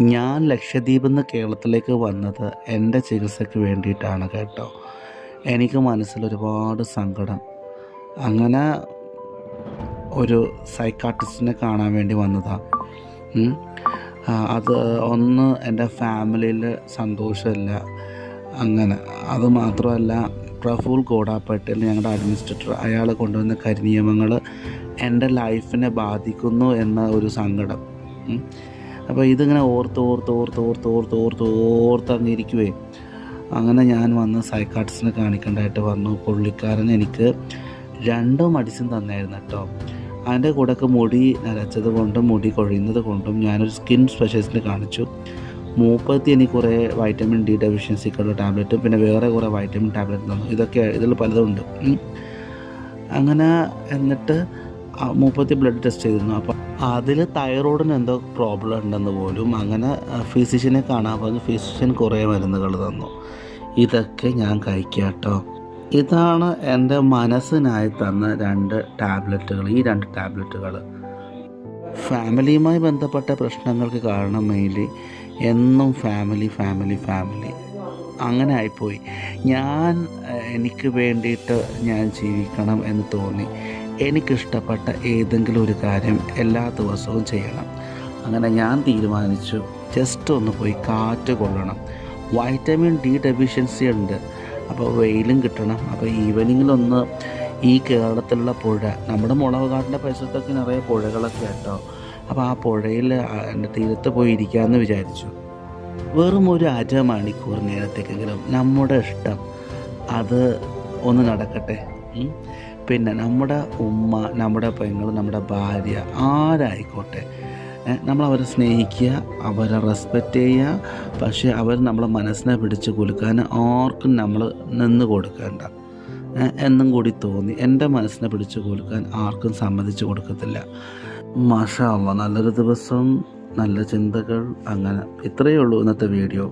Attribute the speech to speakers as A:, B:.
A: ഞാൻ ലക്ഷദ്വീപിൽ നിന്ന് കേരളത്തിലേക്ക് വന്നത് എന്റെ ചികിത്സയ്ക്ക് വേണ്ടിയിട്ടാണ് കേട്ടോ. എനിക്ക് മനസ്സിൽ ഒരുപാട് സങ്കടം. അങ്ങനെ ഒരു സൈക്കാട്രിസ്റ്റിനെ കാണാൻ വേണ്ടി വന്നതാണ് അത് ഒന്ന് എന്റെ ഫാമിലിയിൽ സന്തോഷമില്ല. അങ്ങനെ അതുമാത്രമല്ല പ്രഫുൽ ഗോഡാപ്പേട്ടിൽ ഞങ്ങളുടെ അഡ്മിനിസ്ട്രേറ്റർ അയാൾ കൊണ്ടുവന്ന കരിനിയമങ്ങൾ എന്റെ ലൈഫിനെ ബാധിക്കുന്നു എന്ന ഒരു സങ്കടം. അപ്പോൾ ഇതിങ്ങനെ ഓർത്ത് ഓർത്ത് ഓർത്ത് ഓർത്ത് ഓർത്ത് ഓർത്ത് ഓർത്ത് അങ്ങിരിക്കുവേ അങ്ങനെ ഞാൻ വന്ന് സൈക്കാട്രിസ്റ്റിനെ കാണിക്കേണ്ടതായിട്ട് വന്നു പുള്ളിക്കാരൻ എനിക്ക് രണ്ടോ മെഡിസിൻ തന്നായിരുന്നു കേട്ടോ. അതിന്റെ കൂടെയൊക്കെ മുടി നരച്ചത് കൊണ്ടും മുടി കൊഴിയുന്നത് കൊണ്ടും ഞാനൊരു സ്കിൻ സ്പെഷ്യലിസ്റ്റിനെ കാണിച്ചു. മൂപ്പത്തി എനിക്ക് കുറേ വൈറ്റമിൻ ഡി ഡെഫിഷ്യൻസിക്കുള്ള ടാബ്ലറ്റും പിന്നെ വേറെ കുറേ വൈറ്റമിൻ ടാബ്ലറ്റ് തന്നു. ഇതൊക്കെ ഇതിൽ പലതും ഉണ്ട്. അങ്ങനെ എന്നിട്ട് മൂപ്പത്തി ബ്ലഡ് ടെസ്റ്റ് ചെയ്തിരുന്നു. അപ്പോൾ അതിൽ തൈറോയിഡിന് എന്തോ പ്രോബ്ലം ഉണ്ടെന്ന് പോലും അങ്ങനെ ഫിസിഷ്യനെ കാണാൻ പറഞ്ഞു. ഫിസിഷ്യൻ കുറേ മരുന്നുകൾ തന്നു. ഇതൊക്കെ ഞാൻ കഴിക്കാട്ടോ. കേട്ടോ ഇതാണ് എന്റെ മനസ്സിനായി തന്ന രണ്ട് ടാബ്ലറ്റുകൾ. ഈ രണ്ട് ടാബ്ലറ്റുകൾ ഫാമിലിയുമായി ബന്ധപ്പെട്ട പ്രശ്നങ്ങൾക്ക് കാരണം മെയിൻലി എന്നും ഫാമിലി ഫാമിലി ഫാമിലി. അങ്ങനെ ആയിപ്പോയി. ഞാൻ എനിക്ക് വേണ്ടിയിട്ട് ഞാൻ ജീവിക്കണം എന്ന് തോന്നി. എനിക്കിഷ്ടപ്പെട്ട ഏതെങ്കിലും ഒരു കാര്യം എല്ലാ ദിവസവും ചെയ്യണം. അങ്ങനെ ഞാൻ തീരുമാനിച്ചു ജസ്റ്റ് ഒന്ന് പോയി കാറ്റ് കൊള്ളണം. വൈറ്റമിൻ ഡി ഡെഫിഷ്യൻസി ഉണ്ട്. അപ്പോൾ വെയിലും കിട്ടണം. അപ്പോൾ ഈവനിങ്ങിലൊന്ന് ഈ കേരളത്തിലുള്ള പുഴ നമ്മുടെ മുളകുകാട്ടിന്റെ പരിസരത്തൊക്കെ നിറയെ പുഴകളൊക്കെ കേട്ടോ അപ്പോൾ ആ പുഴയിൽ എന്റെ തീരത്ത് പോയി ഇരിക്കാമെന്ന് വിചാരിച്ചു. വെറും ഒരു അരമണിക്കൂർ നേരത്തേക്കെങ്കിലും നമ്മുടെ ഇഷ്ടം അത് ഒന്ന് നടക്കട്ടെ. പിന്നെ നമ്മുടെ ഉമ്മ നമ്മുടെ പെങ്ങൾ നമ്മുടെ ഭാര്യ ആരായിക്കോട്ടെ. നമ്മൾ അവരെ സ്നേഹിക്കുക അവരെ റെസ്പെക്റ്റ് ചെയ്യുക. പക്ഷേ അവർ നമ്മളെ മനസ്സിനെ പിടിച്ച് കൊടുക്കാൻ ആർക്കും നമ്മൾ നിന്ന് കൊടുക്കേണ്ട. എന്നും കൂടി തോന്നി. എന്റെ മനസ്സിനെ പിടിച്ച് കൊടുക്കാൻ ആർക്കും സമ്മതിച്ചു കൊടുക്കത്തില്ല. മാഷാ നല്ലൊരു ദിവസം നല്ല ചിന്തകൾ അങ്ങനെ ഇത്രയേ ഉള്ളൂ ഇന്നത്തെ വീഡിയോ.